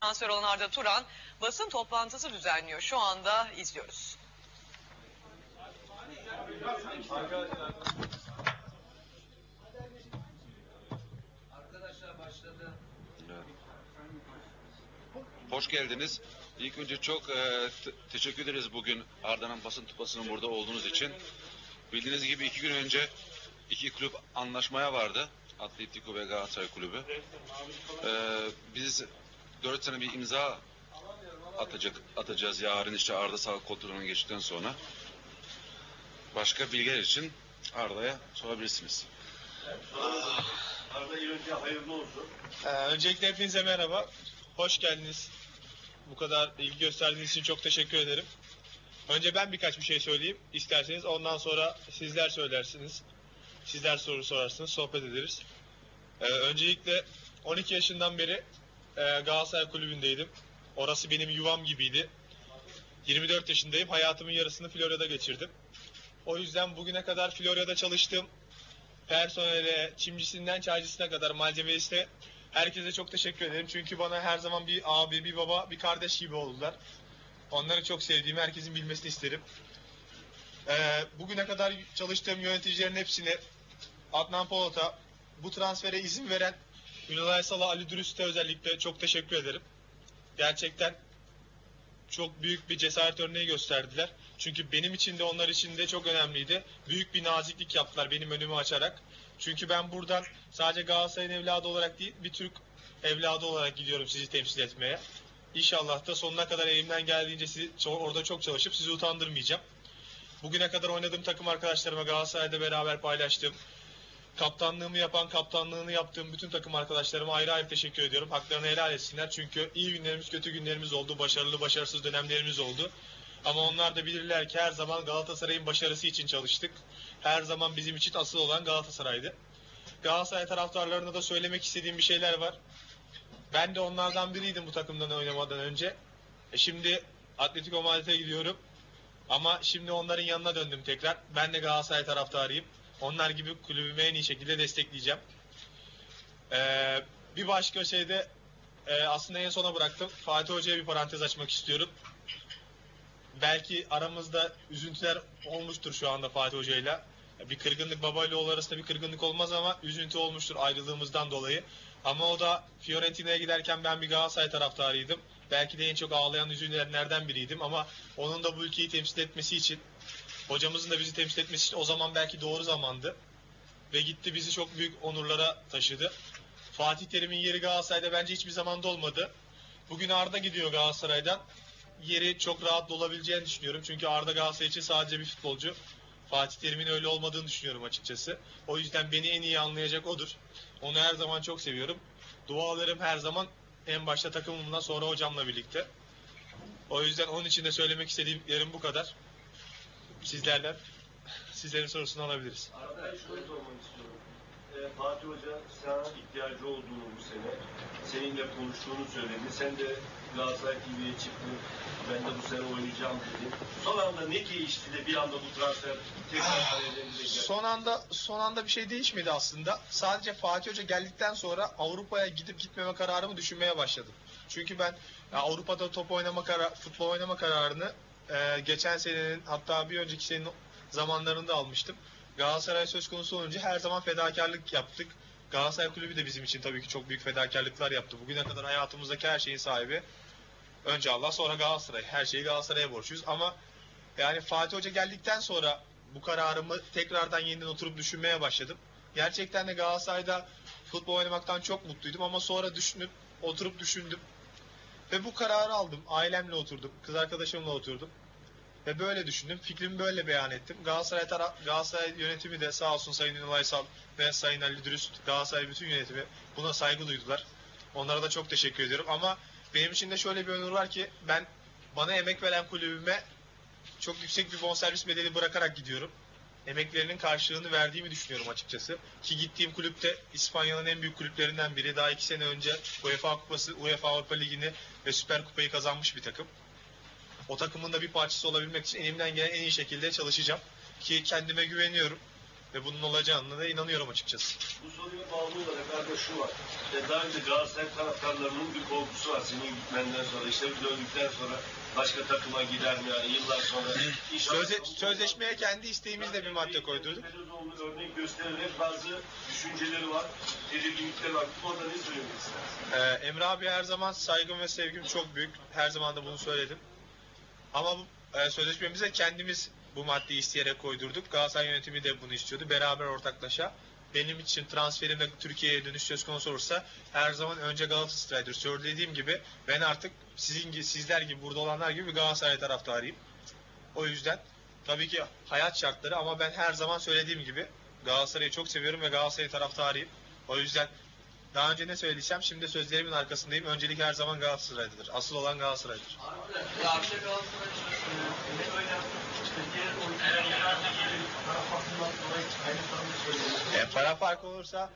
transfer olan Arda Turan basın toplantısı düzenliyor. Şu anda izliyoruz. Hoş geldiniz. İlk önce çok e, te- teşekkür ederiz bugün Arda'nın basın toplasının burada olduğunuz için. Bildiğiniz gibi iki gün önce iki kulüp anlaşmaya vardı. Atletico ve Galatasaray kulübü. E, biz dört sene bir imza atacak atacağız yarın işte Arda sağlık kontrolüne geçtikten sonra. Başka bilgiler için Arda'ya sorabilirsiniz. Arada iyi önce hayırlı olsun. Ee, öncelikle hepinize merhaba. Hoş geldiniz. Bu kadar ilgi gösterdiğiniz için çok teşekkür ederim. Önce ben birkaç bir şey söyleyeyim isterseniz. Ondan sonra sizler söylersiniz. Sizler soru sorarsınız, sohbet ederiz. Ee, öncelikle 12 yaşından beri e, Galatasaray Kulübü'ndeydim. Orası benim yuvam gibiydi. 24 yaşındayım. Hayatımın yarısını Florya'da geçirdim. O yüzden bugüne kadar Florya'da çalıştım personele, çimcisinden çaycısına kadar malzemesine herkese çok teşekkür ederim. Çünkü bana her zaman bir abi, bir baba, bir kardeş gibi oldular. Onları çok sevdiğimi herkesin bilmesini isterim. Ee, bugüne kadar çalıştığım yöneticilerin hepsine, Adnan Polat'a, bu transfere izin veren Ünal Aysal'a, Ali Dürüst'e özellikle çok teşekkür ederim. Gerçekten çok büyük bir cesaret örneği gösterdiler. Çünkü benim için de onlar için de çok önemliydi. Büyük bir naziklik yaptılar benim önümü açarak. Çünkü ben buradan sadece Galatasaray'ın evladı olarak değil, bir Türk evladı olarak gidiyorum sizi temsil etmeye. İnşallah da sonuna kadar elimden geldiğince sizi, orada çok çalışıp sizi utandırmayacağım. Bugüne kadar oynadığım takım arkadaşlarıma Galatasaray'da beraber paylaştığım, kaptanlığımı yapan, kaptanlığını yaptığım bütün takım arkadaşlarıma ayrı ayrı teşekkür ediyorum. Haklarını helal etsinler. Çünkü iyi günlerimiz, kötü günlerimiz oldu. Başarılı, başarısız dönemlerimiz oldu. Ama onlar da bilirler ki her zaman Galatasaray'ın başarısı için çalıştık. Her zaman bizim için asıl olan Galatasaray'dı. Galatasaray taraftarlarına da söylemek istediğim bir şeyler var. Ben de onlardan biriydim bu takımdan oynamadan önce. E şimdi Atletico Madrid'e gidiyorum. Ama şimdi onların yanına döndüm tekrar. Ben de Galatasaray taraftarıyım. Onlar gibi kulübümü en iyi şekilde destekleyeceğim. Ee, bir başka şeyde e, aslında en sona bıraktım. Fatih Hoca'ya bir parantez açmak istiyorum. Belki aramızda üzüntüler olmuştur şu anda Fatih Hoca'yla. Bir kırgınlık babayla oğlu arasında bir kırgınlık olmaz ama üzüntü olmuştur ayrılığımızdan dolayı. Ama o da Fiorentina'ya giderken ben bir Galatasaray taraftarıydım. Belki de en çok ağlayan üzülenlerden biriydim ama onun da bu ülkeyi temsil etmesi için Hocamızın da bizi temsil etmesi için o zaman belki doğru zamandı. Ve gitti bizi çok büyük onurlara taşıdı. Fatih Terim'in yeri Galatasaray'da bence hiçbir zamanda olmadı. Bugün Arda gidiyor Galatasaray'dan. Yeri çok rahat olabileceğini düşünüyorum. Çünkü Arda Galatasaray için sadece bir futbolcu. Fatih Terim'in öyle olmadığını düşünüyorum açıkçası. O yüzden beni en iyi anlayacak odur. Onu her zaman çok seviyorum. Dualarım her zaman en başta takımımla sonra hocamla birlikte. O yüzden onun için de söylemek istediğim yerim bu kadar sizlerden sizlerin sorusunu alabiliriz. Arada şunu sormak istiyorum. Ee, Fatih Hoca sana ihtiyacı olduğunu bu sene seninle konuştuğunu söyledi. Sen de Galatasaray TV'ye çıktın. Ben de bu sene oynayacağım dedin. Son anda ne değişti de bir anda bu transfer tekrar geldi? Son anda son anda bir şey değişmedi aslında. Sadece Fatih Hoca geldikten sonra Avrupa'ya gidip gitmeme kararımı düşünmeye başladım. Çünkü ben ya Avrupa'da top oynama karar, futbol oynama kararını e, geçen senenin hatta bir önceki senenin zamanlarında almıştım. Galatasaray söz konusu olunca her zaman fedakarlık yaptık. Galatasaray Kulübü de bizim için tabii ki çok büyük fedakarlıklar yaptı. Bugüne kadar hayatımızdaki her şeyin sahibi önce Allah sonra Galatasaray. Her şeyi Galatasaray'a borçluyuz ama yani Fatih Hoca geldikten sonra bu kararımı tekrardan yeniden oturup düşünmeye başladım. Gerçekten de Galatasaray'da futbol oynamaktan çok mutluydum ama sonra düşünüp oturup düşündüm. Ve bu kararı aldım. Ailemle oturdum. Kız arkadaşımla oturdum. Ve böyle düşündüm. Fikrimi böyle beyan ettim. Galatasaray, tara- Galatasaray yönetimi de sağ olsun Sayın Ünal Aysal ve Sayın Ali Dürüst, Galatasaray bütün yönetimi buna saygı duydular. Onlara da çok teşekkür ediyorum. Ama benim için de şöyle bir onur var ki ben bana emek veren kulübüme çok yüksek bir bonservis bedeli bırakarak gidiyorum. Emeklerinin karşılığını verdiğimi düşünüyorum açıkçası. Ki gittiğim kulüpte İspanya'nın en büyük kulüplerinden biri. Daha iki sene önce UEFA Kupası, UEFA Avrupa Ligi'ni ve Süper Kupayı kazanmış bir takım. O takımın da bir parçası olabilmek için elimden gelen en iyi şekilde çalışacağım. Ki kendime güveniyorum. ve bunun olacağına da inanıyorum açıkçası. Bu soruya bağlı olarak arada şu var. E, daha önce Galatasaray taraftarlarının bir korkusu var senin gitmenden sonra. işte döndükten sonra başka takıma gider mi? Yani yıllar sonra. Sözle, sözleşmeye kendi isteğimizle bir madde koydurduk. Örnek göstererek bazı düşünceleri var, tedirginlikleri var. Bu konuda ne söylemek istersin? Ee, Emre abi her zaman saygım ve sevgim çok büyük. Her zaman da bunu söyledim. Ama bu, e, sözleşmemize kendimiz bu maddeyi isteyerek koydurduk. Galatasaray yönetimi de bunu istiyordu. Beraber ortaklaşa. Benim için transferimde Türkiye'ye dönüş söz konusu olursa her zaman önce Galatasaray'dır. Söylediğim gibi ben artık sizin sizler gibi burada olanlar gibi Galatasaray taraftarıyım. O yüzden tabii ki hayat şartları ama ben her zaman söylediğim gibi Galatasaray'ı çok seviyorum ve Galatasaray taraftarıyım. O yüzden daha önce ne söylediysem şimdi sözlerimin arkasındayım. Öncelik her zaman Galatasaray'dır. Asıl olan Galatasaray'dır. E, para farkı olursa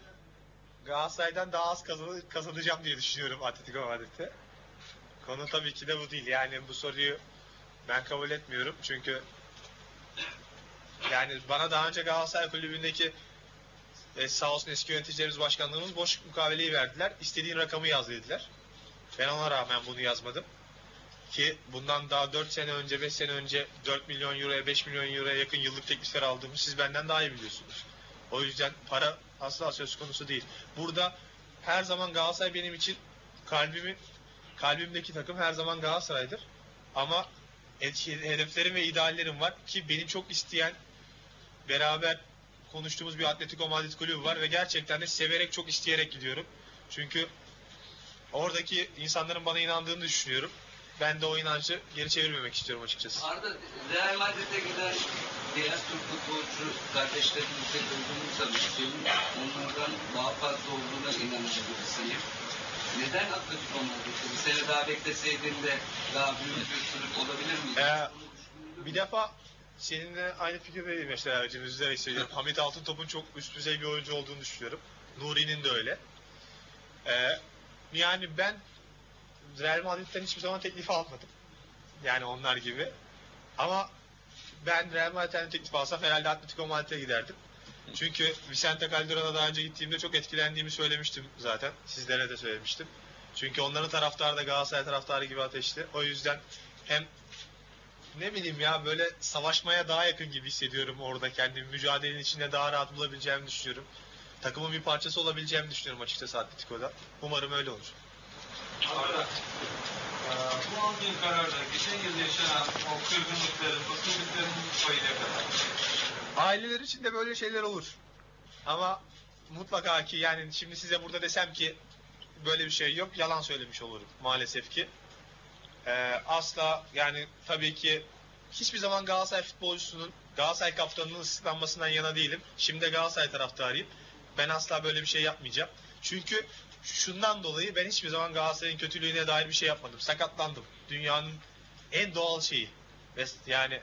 Galatasaray'dan daha az kazanı- kazanacağım diye düşünüyorum Atletico Madrid'de. Konu tabii ki de bu değil. Yani bu soruyu ben kabul etmiyorum. Çünkü yani bana daha önce Galatasaray Kulübü'ndeki e, sağ olsun eski yöneticilerimiz, başkanlarımız boş mukaveleyi verdiler. İstediğin rakamı yaz dediler. Ben ona rağmen bunu yazmadım. Ki bundan daha 4 sene önce, 5 sene önce 4 milyon euroya, 5 milyon euroya yakın yıllık teklifler aldığımı siz benden daha iyi biliyorsunuz. O yüzden para asla söz konusu değil. Burada her zaman Galatasaray benim için kalbimin kalbimdeki takım her zaman Galatasaray'dır. Ama hed- hedeflerim ve ideallerim var ki beni çok isteyen beraber konuştuğumuz bir Atletico Madrid kulübü var ve gerçekten de severek çok isteyerek gidiyorum. Çünkü oradaki insanların bana inandığını düşünüyorum. Ben de o inancı geri çevirmemek istiyorum açıkçası. Arda, Real Madrid'e giden diğer Türk futbolcu kardeşlerimizle olduğunu tanıştığım, onlardan daha fazla olduğuna inanan birisiyim. Neden Atletico Madrid'de? Bir sene daha bekleseydin de daha büyük bir kulüp olabilir miydi? Ee, Bir defa seninle aynı fikirdeyim mesela abicim üzülerek söylüyorum. Hamit Altıntop'un çok üst düzey bir oyuncu olduğunu düşünüyorum. Nuri'nin de öyle. Ee, yani ben Real Madrid'den hiçbir zaman teklif almadım. Yani onlar gibi. Ama ben Real Madrid'den teklif alsam herhalde Atletico Madrid'e giderdim. Çünkü Vicente Calderon'a daha önce gittiğimde çok etkilendiğimi söylemiştim zaten. Sizlere de söylemiştim. Çünkü onların taraftarı da Galatasaray taraftarı gibi ateşli. O yüzden hem ne bileyim ya böyle savaşmaya daha yakın gibi hissediyorum orada kendimi. Mücadelenin içinde daha rahat bulabileceğimi düşünüyorum. Takımın bir parçası olabileceğimi düşünüyorum açıkçası Atletico'da. Umarım öyle olur. Arda, bu aldığın kararda geçen yıl yaşanan o kırgınlıkların, kırgınlıkların payı ne kadar? Aileler için de böyle şeyler olur. Ama mutlaka ki yani şimdi size burada desem ki böyle bir şey yok yalan söylemiş olurum maalesef ki. Ee, asla yani tabii ki hiçbir zaman Galatasaray futbolcusunun Galatasaray kaptanının ıslıklanmasından yana değilim. Şimdi de Galatasaray taraftarıyım. Ben asla böyle bir şey yapmayacağım. Çünkü şundan dolayı ben hiçbir zaman Galatasaray'ın kötülüğüne dair bir şey yapmadım. Sakatlandım. Dünyanın en doğal şeyi. Ve yani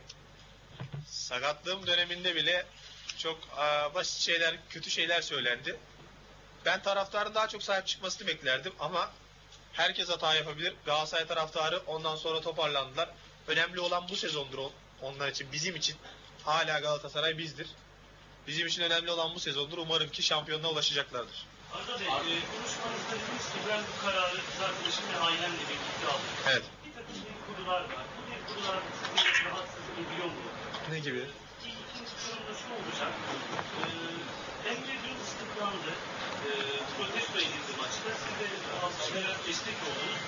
sakatlığım döneminde bile çok aa, basit şeyler, kötü şeyler söylendi. Ben taraftarın daha çok sahip çıkmasını beklerdim ama herkes hata yapabilir. Galatasaray taraftarı ondan sonra toparlandılar. Önemli olan bu sezondur on- onlar için, bizim için. Hala Galatasaray bizdir. Bizim için önemli olan bu sezondur. Umarım ki şampiyonluğa ulaşacaklardır. Arda Bey, e, konuşmanızda dediniz ki ben bu kararı kız arkadaşım ve ailemle birlikte aldım. Evet. Bir takım dedikodular var. Bu dedikodular sizi rahatsız ediyor mu? Ne gibi? İki, ikinci sorum da şu olacak. E, Emre dün ıslıklandı. Protesto edildi maçta. Siz de alkışlayarak destek oldunuz.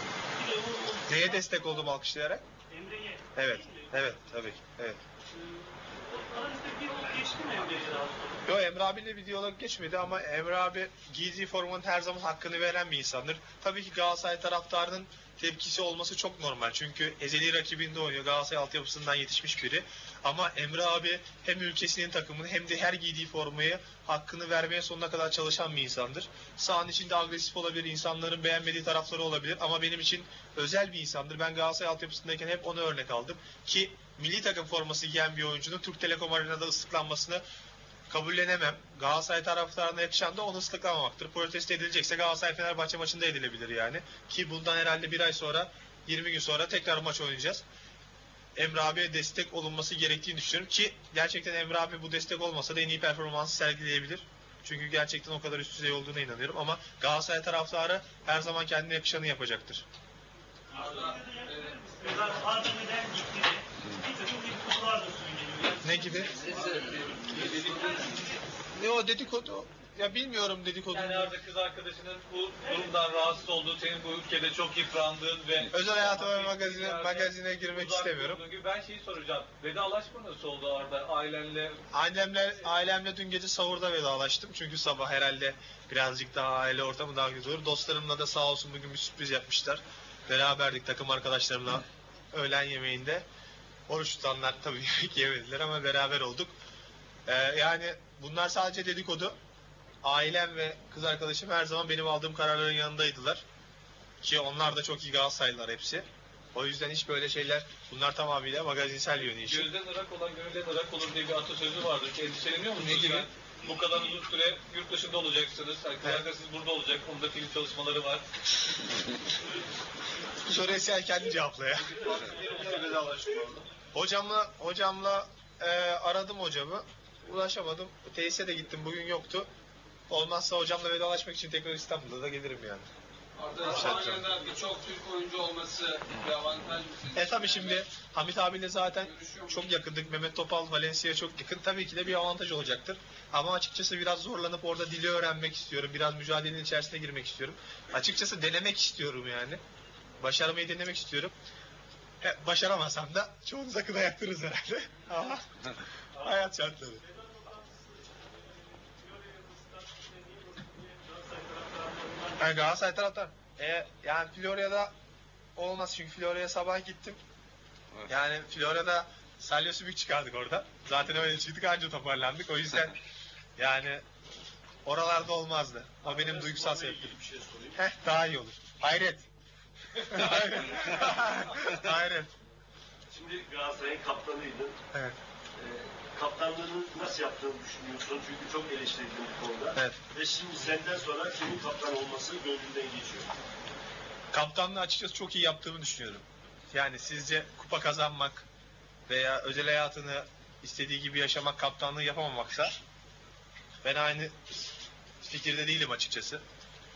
Bir de o, o Neye destek oldum alkışlayarak? Emre'ye. Evet. Evet, tabii ki. Evet. Aranızda yol geçti mi Emre'ye daha? Yo Emre abiyle bir diyalog geçmedi ama Emre abi giydiği formanın her zaman hakkını veren bir insandır. Tabii ki Galatasaray taraftarının tepkisi olması çok normal. Çünkü ezeli rakibinde oynuyor. Galatasaray altyapısından yetişmiş biri. Ama Emre abi hem ülkesinin takımını hem de her giydiği formayı hakkını vermeye sonuna kadar çalışan bir insandır. Sahanın içinde agresif olabilir, insanların beğenmediği tarafları olabilir ama benim için özel bir insandır. Ben Galatasaray altyapısındayken hep onu örnek aldım. Ki milli takım forması giyen bir oyuncunun Türk Telekom Arena'da ıslıklanmasını kabullenemem. Galatasaray taraftarına yakışan da onu ıslıklamamaktır. Protesto edilecekse Galatasaray Fenerbahçe maçında edilebilir yani. Ki bundan herhalde bir ay sonra 20 gün sonra tekrar maç oynayacağız. Emre abiye destek olunması gerektiğini düşünüyorum ki gerçekten Emre abi bu destek olmasa da en iyi performansı sergileyebilir. Çünkü gerçekten o kadar üst düzey olduğuna inanıyorum ama Galatasaray taraftarı her zaman kendine yakışanı yapacaktır. Arda, e, Arda neden gitti bir takım dedikodular da söyleniyor. Ne gibi? Ne o dedikodu? Ya bilmiyorum dedikodu. Yani Arda kız arkadaşının bu durumdan rahatsız olduğu, senin bu ülkede çok yıprandığın ve Özel hayatıma magazine, magazine girmek uzak istemiyorum. durduğun gibi ben şeyi soracağım. Vedalaşma nasıl oldu Arda ailenle? Ailemle, ailemle dün gece sahurda vedalaştım. Çünkü sabah herhalde birazcık daha aile ortamı daha güzel olur. Dostlarımla da sağ olsun bugün bir sürpriz yapmışlar. Beraberdik takım arkadaşlarımla öğlen yemeğinde. Oruç tutanlar tabii yemek yemediler ama beraber olduk. Ee, yani bunlar sadece dedikodu. Ailem ve kız arkadaşım her zaman benim aldığım kararların yanındaydılar. Ki onlar da çok iyi Galatasaraylılar hepsi. O yüzden hiç böyle şeyler bunlar tamamıyla magazinsel yönü için. Gözden ırak olan gönülden ırak olur diye bir atasözü vardır. Endişeleniyor musunuz? Ne gibi? Bu kadar uzun süre yurt dışında olacaksınız. Kız Evet. arkadaşınız burada olacak. Onda film çalışmaları var. Bu soruyu sen kendi cevapla ya. Hocamla hocamla e, aradım hocamı. Ulaşamadım. Tesise de gittim. Bugün yoktu. Olmazsa hocamla vedalaşmak için tekrar İstanbul'da da gelirim yani. Arda İspanya'da birçok Türk oyuncu olması bir avantaj mı? E tabi şimdi Hamit abiyle zaten çok yakındık. Mehmet Topal, Valencia çok yakın. Tabii ki de bir avantaj olacaktır. Ama açıkçası biraz zorlanıp orada dili öğrenmek istiyorum. Biraz mücadelenin içerisine girmek istiyorum. Açıkçası denemek istiyorum yani. Başarmayı denemek istiyorum. He, başaramasam da çoğunuza kına yaktırırız herhalde. Ama hayat şartları. Yani Galatasaray taraftar. E, yani Florya'da olmaz çünkü Florya'ya sabah gittim. Evet. Yani Florya'da salya sümük çıkardık orada. Zaten öyle çıktık anca toparlandık. O yüzden yani oralarda olmazdı. O benim duygusal sebeplerim. Şey. Heh daha iyi olur. Hayret. Hayret. Hayret. Şimdi Galatasaray'ın kaptanıydın. Evet. Ee, kaptanlığını nasıl yaptığını düşünüyorsun? Çünkü çok eleştirildim bu konuda. Evet. Ve şimdi senden sonra kimin kaptan olması gönlünden geçiyor. Kaptanlığı açıkçası çok iyi yaptığımı düşünüyorum. Yani sizce kupa kazanmak veya özel hayatını istediği gibi yaşamak kaptanlığı yapamamaksa ben aynı fikirde değilim açıkçası.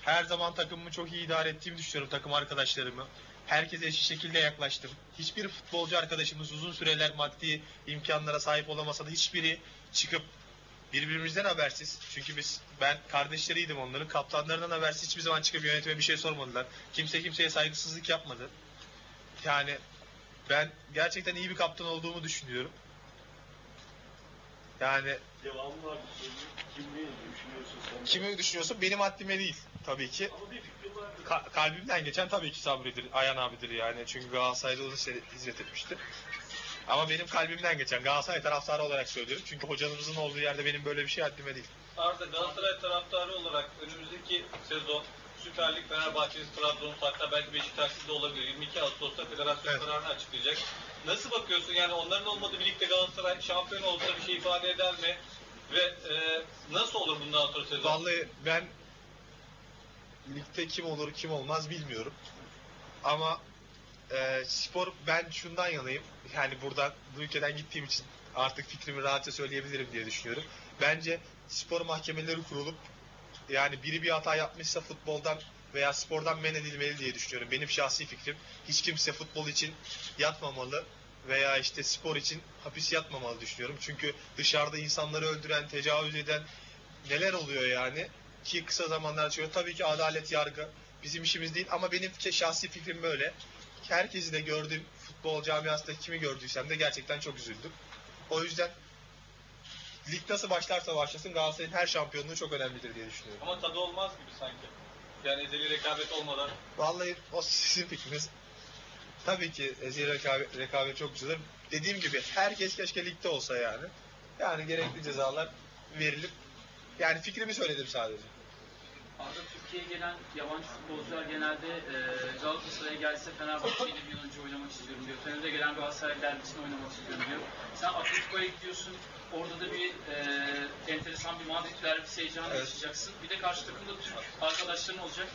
Her zaman takımımı çok iyi idare ettiğimi düşünüyorum takım arkadaşlarımı. Herkese eşit şekilde yaklaştım. Hiçbir futbolcu arkadaşımız uzun süreler maddi imkanlara sahip olamasa da hiçbiri çıkıp birbirimizden habersiz. Çünkü biz ben kardeşleriydim onların. Kaptanlarından habersiz hiçbir zaman çıkıp yönetime bir şey sormadılar. Kimse kimseye saygısızlık yapmadı. Yani ben gerçekten iyi bir kaptan olduğumu düşünüyorum. Yani bir sorunun. Kimi düşünüyorsun sen? kimi düşünüyorsun? Benim haddime değil tabii ki. Ka- kalbimden geçen tabii ki Sabri'dir, Ayhan abidir yani. Çünkü Galatasaray'da uzun süre hizmet etmişti. Ama benim kalbimden geçen Galatasaray taraftarı olarak söylüyorum. Çünkü hocamızın olduğu yerde benim böyle bir şey haddime değil. Arda Galatasaray taraftarı olarak önümüzdeki sezon Süper Lig Fenerbahçe'nin Trabzon hatta belki Beşiktaş'ta da olabilir. 22 Ağustos'ta federasyon Evet. kararını açıklayacak. Nasıl bakıyorsun yani onların olmadığı bir ligde Galatasaray şampiyon olsa bir şey ifade eder mi? Ve e, nasıl olur bundan sonra sezon? Vallahi ben ligde kim olur kim olmaz bilmiyorum. Ama e, spor ben şundan yanayım. Yani buradan bu ülkeden gittiğim için artık fikrimi rahatça söyleyebilirim diye düşünüyorum. Bence spor mahkemeleri kurulup yani biri bir hata yapmışsa futboldan veya spordan men edilmeli diye düşünüyorum. Benim şahsi fikrim. Hiç kimse futbol için yatmamalı veya işte spor için hapis yatmamalı düşünüyorum. Çünkü dışarıda insanları öldüren, tecavüz eden neler oluyor yani ki kısa zamanlar çıkıyor. Tabii ki adalet yargı bizim işimiz değil ama benim şahsi fikrim böyle. Herkesi de gördüğüm futbol camiasında kimi gördüysem de gerçekten çok üzüldüm. O yüzden lig nasıl başlarsa başlasın Galatasaray'ın her şampiyonluğu çok önemlidir diye düşünüyorum. Ama tadı olmaz gibi sanki. Yani ezeli rekabet olmadan. Vallahi o sizin fikriniz. Tabii ki ezeli rekabet, rekabet çok güzeldir. Dediğim gibi herkes keşke ligde olsa yani. Yani gerekli cezalar verilip yani fikrimi söyledim sadece. Arada Türkiye'ye gelen yabancı futbolcular genelde e, Galatasaray'a gelse Fenerbahçe'yle bir önce oynamak istiyorum diyor. Fener'de gelen Galatasaray derbisini oynamak istiyorum diyor. Sen Atletico'ya gidiyorsun. Orada da bir e, enteresan bir Madrid derbisi heyecanı Evet. yaşayacaksın. Bir de karşı takımda Türk arkadaşların olacak.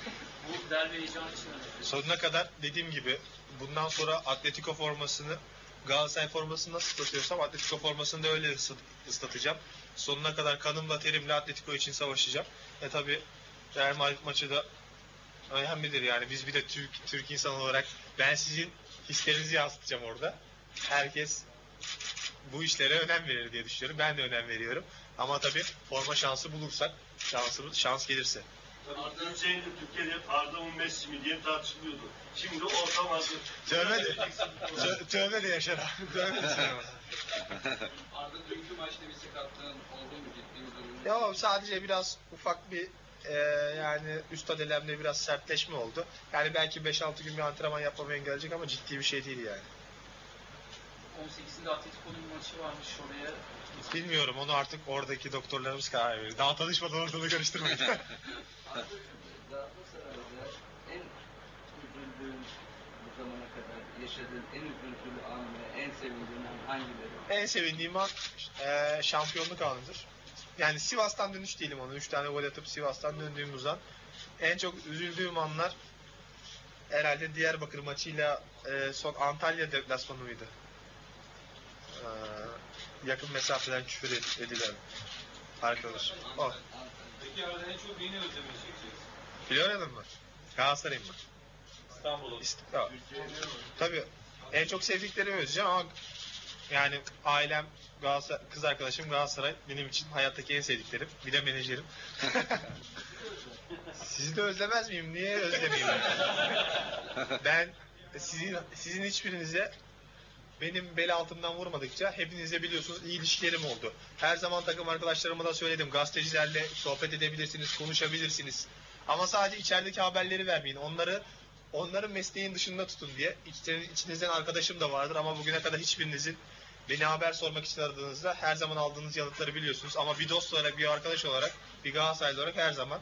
Bu derbi heyecanı için önemli. Sonuna kadar dediğim gibi bundan sonra Atletico formasını Galatasaray formasını nasıl ıslatıyorsam Atletico formasını da öyle ıslatacağım. Sonuna kadar kanımla terimle Atletico için savaşacağım. E tabi Real Madrid maçı da önemlidir yani. Biz bir de Türk, Türk insan olarak ben sizin hislerinizi yansıtacağım orada. Herkes bu işlere önem verir diye düşünüyorum. Ben de önem veriyorum. Ama tabii forma şansı bulursak, şansımız şans gelirse. Tabii Hüseyin de Türkiye'de Arda mı Messi mi diye tartışılıyordu. Şimdi ortam hazır. Tövbe de, tö- tövbe de yaşar abi. Tövbe de sevmez. Arda dünkü maçta bir sakatlığın oldu mu ciddi bir durum? Ya sadece biraz ufak bir e, yani üst adelemde biraz sertleşme oldu. Yani belki 5-6 gün bir antrenman yapmamı engelleyecek ama ciddi bir şey değil yani. 18'inde Atletico'nun maçı varmış oraya. Bilmiyorum onu artık oradaki doktorlarımız karar verir. Daha tanışmadan ortalığı karıştırmayın. En üzüldüğün bu zamana kadar yaşadığın en üzüntülü an ve en sevindiğin an hangileri? en sevindiğim an e, şampiyonluk anıdır. Yani Sivas'tan dönüş değilim onu. 3 tane gol atıp Sivas'tan döndüğümüz an. En çok üzüldüğüm anlar herhalde Diyarbakır maçıyla e, son Antalya deplasmanı mıydı? E, yakın mesafeden küfür ed- edilen arkadaş. O. Peki arada en çok neyini özlemeyi çekeceksin? Florya'nın mı? Galatasaray'ın mı? İstanbul'un. İst- Tabii en çok sevdiklerimi özleyeceğim ama yani ailem Galatasaray, kız arkadaşım Galatasaray benim için hayattaki en sevdiklerim. Bir de menajerim. Sizi de özlemez miyim? Niye özlemeyeyim? ben sizin sizin hiçbirinize benim bel altımdan vurmadıkça hepiniz de biliyorsunuz iyi ilişkilerim oldu. Her zaman takım arkadaşlarıma da söyledim. Gazetecilerle sohbet edebilirsiniz, konuşabilirsiniz. Ama sadece içerideki haberleri vermeyin. Onları onların mesleğin dışında tutun diye. İçinizden arkadaşım da vardır ama bugüne kadar hiçbirinizin beni haber sormak için aradığınızda her zaman aldığınız yanıtları biliyorsunuz. Ama bir dost olarak, bir arkadaş olarak, bir Galatasaraylı olarak her zaman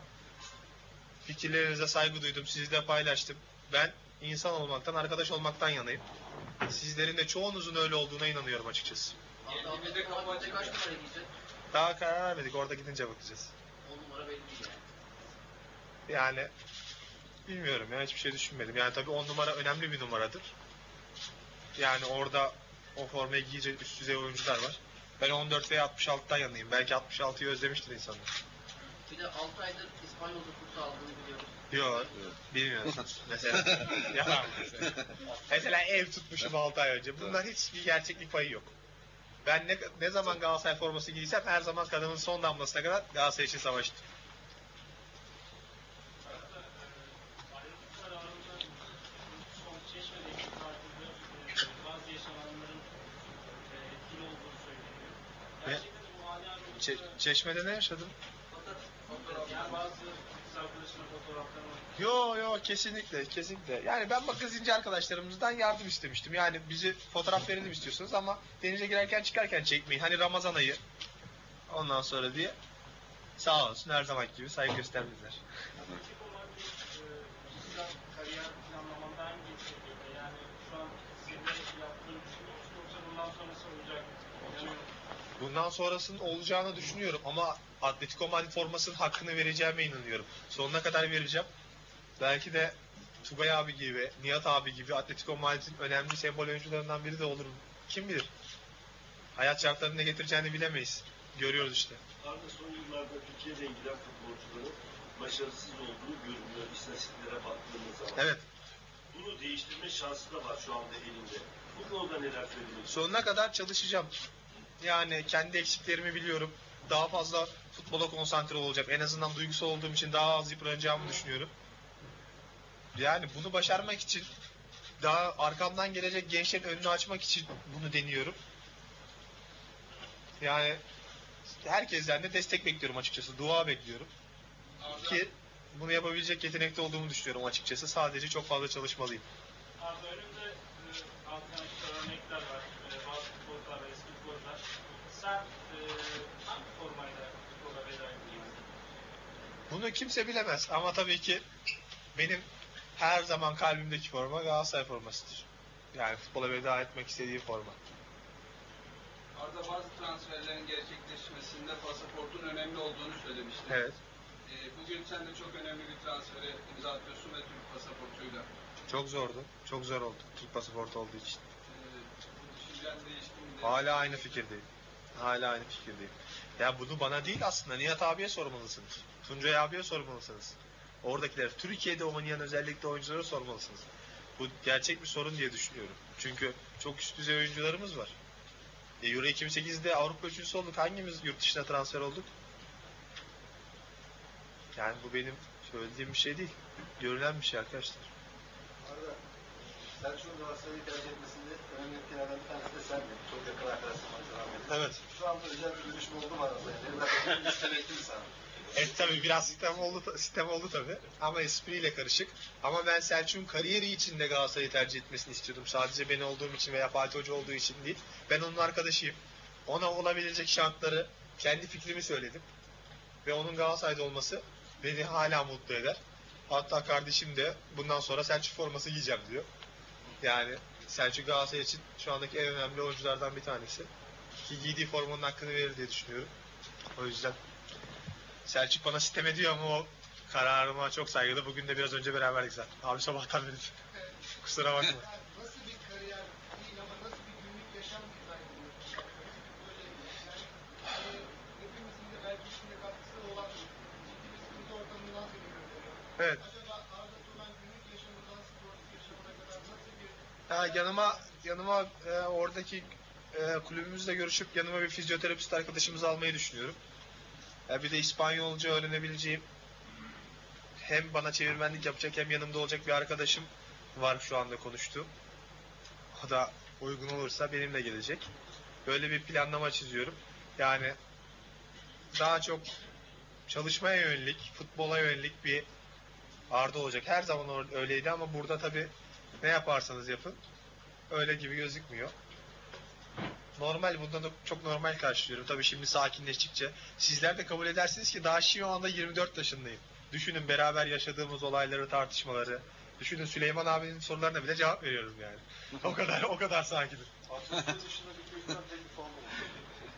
fikirlerinize saygı duydum. Sizle paylaştım. Ben insan olmaktan, arkadaş olmaktan yanayım. Sizlerin de çoğunuzun öyle olduğuna inanıyorum açıkçası. De? Daha karar vermedik. Orada gidince bakacağız. 10 numara belli değil yani. Bilmiyorum ya hiçbir şey düşünmedim. Yani tabii 10 numara önemli bir numaradır. Yani orada o formayı giyecek üst düzey oyuncular var. Ben 14 veya 66'dan yanayım. Belki 66'yı özlemiştir insanlar. Bir de 6 aydır İspanyolca kursu aldığını biliyoruz. Yok, bilmiyorsunuz. mesela. Yalan mesela. Mesela ev tutmuşum 6 ay önce. Bunlar hiçbir gerçeklik payı yok. Ben ne, ne zaman Galatasaray forması giysem her zaman kadının son damlasına kadar Galatasaray için savaştım. Ayrılıklar arasında son çeşmedeki partide e, bazı yaşananların e, etkili olduğunu söyleniyor. Ne? Gerçekten de bu hali Çe- çeşmede ne yaşadın? Yo yo kesinlikle kesinlikle. Yani ben magazinci arkadaşlarımızdan yardım istemiştim. Yani bizi fotoğraf verelim istiyorsunuz ama denize girerken çıkarken çekmeyin. Hani Ramazan ayı. Ondan sonra diye. Sağ olsun her zaman gibi saygı gösterdiler. Bundan sonrasının olacağını düşünüyorum ama Atletico Madrid formasının hakkını vereceğime inanıyorum. Sonuna kadar vereceğim. Belki de Tugay abi gibi, Nihat abi gibi Atletico Madrid'in önemli sembol oyuncularından biri de olurum. Kim bilir? Hayat şartlarını ne getireceğini bilemeyiz. Görüyoruz işte. Arda son yıllarda Türkiye'den giden futbolcuların başarısız olduğu görünüyor istatistiklere baktığımız zaman. Evet. Bunu değiştirme şansı da var şu anda elinde. Bu konuda neler söylüyorsun? Sonuna kadar çalışacağım. Yani kendi eksiklerimi biliyorum. Daha fazla futbola konsantre olacağım. En azından duygusal olduğum için daha az yıpranacağımı düşünüyorum. Yani bunu başarmak için daha arkamdan gelecek gençlerin önünü açmak için bunu deniyorum. Yani herkesten de destek bekliyorum açıkçası. Dua bekliyorum. Ki bunu yapabilecek yetenekte olduğumu düşünüyorum açıkçası. Sadece çok fazla çalışmalıyım. Arda önümde e, alternatif örnekler var. E, bazı futbolcular, eski futbolcular. Sen e, hangi formayla futbola veda ettiğini Bunu kimse bilemez ama tabii ki benim her zaman kalbimdeki forma Galatasaray formasıdır. Yani futbola veda etmek istediği forma. Arda bazı transferlerin gerçekleşmesinde pasaportun önemli olduğunu söylemiştin. Evet. Ee, bugün sen de çok önemli bir transfere imza atıyorsun ve Türk pasaportuyla. Çok zordu. Çok zor oldu. Türk pasaportu olduğu için. Ee? Hala aynı fikirdeyim. Hala aynı fikirdeyim. Ya bunu bana değil aslında Nihat abiye sormalısınız. Tuncay abiye sormalısınız. Oradakiler Türkiye'de oynayan özellikle oyunculara sormalısınız. Bu gerçek bir sorun diye düşünüyorum. Çünkü çok üst düzey oyuncularımız var. E, Euro 2008'de Avrupa üçüncüsü olduk. Hangimiz yurt dışına transfer olduk? Yani bu benim söylediğim bir şey değil. Görülen bir şey arkadaşlar. Selçuk'un Galatasaray'ı tercih etmesinde önemli etkenlerden bir tanesi de sen mi? Çok yakın arkadaşsın rahmetli. Evet. Şu anda özel bir görüşme oldu mu aranızda? Yani ben istemettim sana. Evet tabii biraz sistem oldu sistem oldu tabii ama espriyle karışık. Ama ben Selçuk'un kariyeri için de Galatasaray'ı tercih etmesini istiyordum. Sadece ben olduğum için veya Fatih Hoca olduğu için değil. Ben onun arkadaşıyım. Ona olabilecek şartları kendi fikrimi söyledim. Ve onun Galatasaray'da olması beni hala mutlu eder. Hatta kardeşim de bundan sonra Selçuk forması giyeceğim diyor. Yani Selçuk Galatasaray için şu andaki en önemli oyunculardan bir tanesi. Ki giydiği formanın hakkını verir diye düşünüyorum. O yüzden Selçuk bana sitem ediyor ama o kararıma çok saygılı. Bugün de biraz önce beraberdik zaten. Abi sabahtan beri. Kusura bakma. Nasıl bir kariyer değil ama nasıl bir günlük yaşam dizayn ediyorsun? Böyle yani hepimizin de belki içinde katkısı olan ciddi bir sıkıntı ortamından seni görüyorum. Evet. Acaba Arda Turan günlük yaşamından sportif yaşamına kadar nasıl bir Ha, yanıma yanıma e, oradaki e, kulübümüzle görüşüp yanıma bir fizyoterapist arkadaşımızı almayı düşünüyorum. E, bir de İspanyolca öğrenebileceğim hem bana çevirmenlik yapacak hem yanımda olacak bir arkadaşım var şu anda konuştuğum. O da uygun olursa benimle gelecek. Böyle bir planlama çiziyorum. Yani daha çok çalışmaya yönelik, futbola yönelik bir Arda olacak. Her zaman öyleydi ama burada tabii ne yaparsanız yapın öyle gibi gözükmüyor. Normal bundan da çok normal karşılıyorum. Tabii şimdi sakinleştikçe sizler de kabul edersiniz ki daha şu anda 24 yaşındayım. Düşünün beraber yaşadığımız olayları, tartışmaları. Düşünün Süleyman abinin sorularına bile cevap veriyorum yani. O kadar o kadar sakinim. Atletico dışında bir kulüpten teklif olmadı?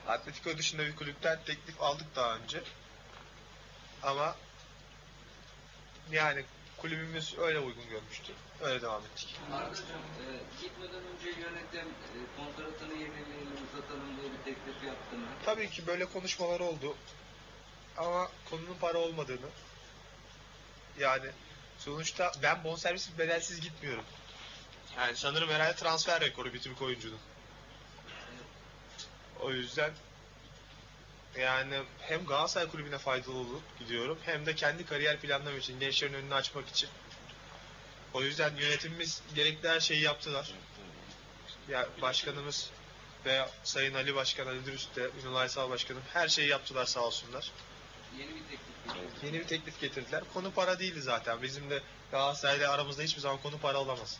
Atletico dışında bir teklif aldık daha önce. Ama yani kulübümüz öyle uygun görmüştü. Öyle devam ettik. Arda'cığım e, gitmeden önce yönetim e, kontratını yenileyelim, uzatalım diye bir teklif yaptı mı? Tabii ki böyle konuşmalar oldu. Ama konunun para olmadığını yani sonuçta ben bonservis bedelsiz gitmiyorum. Yani sanırım herhalde transfer rekoru bir Türk oyuncunun. O yüzden yani hem Galatasaray kulübüne faydalı olup gidiyorum hem de kendi kariyer planlam için gençlerin önünü açmak için. O yüzden yönetimimiz gerekli her şeyi yaptılar. Ya başkanımız ve Sayın Ali Başkan, Ali Dürüst de, Ünal Aysal Başkanım her şeyi yaptılar sağ olsunlar. Yeni bir teklif geliyor. Yeni bir teklif getirdiler. Konu para değildi zaten. Bizim de Galatasaray'la aramızda hiçbir zaman konu para olamaz.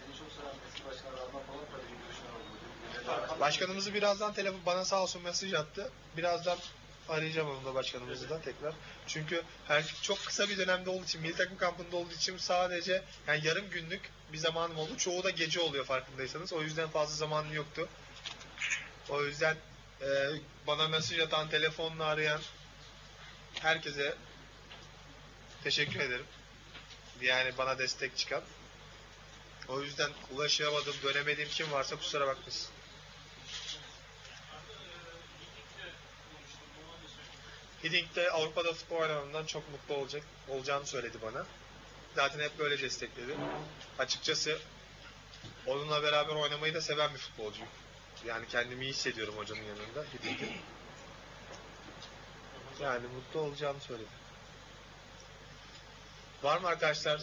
Seni çok seven eski başkan Rahman Polat'la bir görüşme oldu. bugün. Başkanımızı birazdan telefon bana sağ olsun mesaj attı. Birazdan arayacağım onu da başkanımızı da tekrar. Çünkü her çok kısa bir dönemde olduğu için, milli takım kampında olduğu için sadece yani yarım günlük bir zamanım oldu. Çoğu da gece oluyor farkındaysanız. O yüzden fazla zamanım yoktu. O yüzden e, bana mesaj atan, telefonla arayan herkese teşekkür ederim. Yani bana destek çıkan. O yüzden ulaşamadığım, dönemediğim kim varsa kusura bakmasın. Hiddink Avrupa'da futbol oynamandan çok mutlu olacak olacağını söyledi bana. Zaten hep böyle destekledi. Açıkçası onunla beraber oynamayı da seven bir futbolcuyum. Yani kendimi iyi hissediyorum hocanın yanında Hiddink'in. Yani mutlu olacağını söyledi. Var mı arkadaşlar?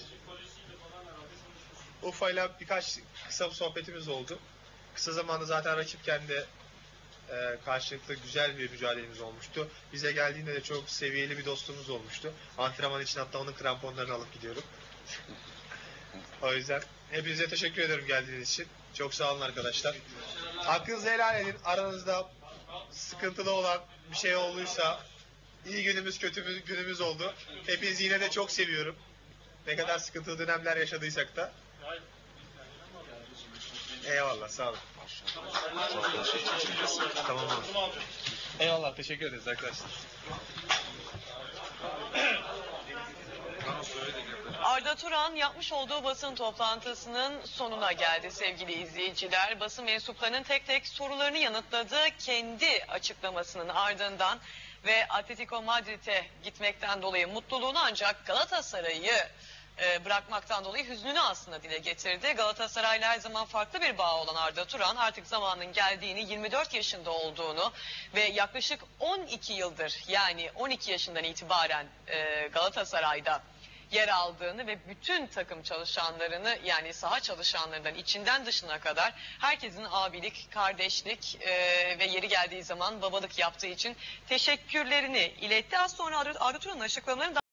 Ufa'yla birkaç kısa bir sohbetimiz oldu. Kısa zamanda zaten rakipken de e, karşılıklı güzel bir mücadelemiz olmuştu. Bize geldiğinde de çok seviyeli bir dostluğumuz olmuştu. Antrenman için hatta onun kramponlarını alıp gidiyorum. o yüzden hepinize teşekkür ederim geldiğiniz için. Çok sağ olun arkadaşlar. Hakkınızı helal edin. Aranızda sıkıntılı olan bir şey olduysa iyi günümüz kötü günümüz oldu. Hepinizi yine de çok seviyorum. Ne kadar sıkıntılı dönemler yaşadıysak da. Eyvallah sağ olun. Tamam abi. Eyvallah teşekkür ederiz arkadaşlar. Arda Turan yapmış olduğu basın toplantısının sonuna geldi sevgili izleyiciler. Basın mensuplarının tek tek sorularını yanıtladı. Kendi açıklamasının ardından ve Atletico Madrid'e gitmekten dolayı mutluluğunu ancak Galatasaray'ı e, bırakmaktan dolayı hüznünü aslında dile getirdi. Galatasaray'la her zaman farklı bir bağ olan Arda Turan artık zamanın geldiğini 24 yaşında olduğunu ve yaklaşık 12 yıldır yani 12 yaşından itibaren e, Galatasaray'da yer aldığını ve bütün takım çalışanlarını yani saha çalışanlarından içinden dışına kadar herkesin abilik, kardeşlik e, ve yeri geldiği zaman babalık yaptığı için teşekkürlerini iletti. Az sonra Arda Turan'ın açıklamalarını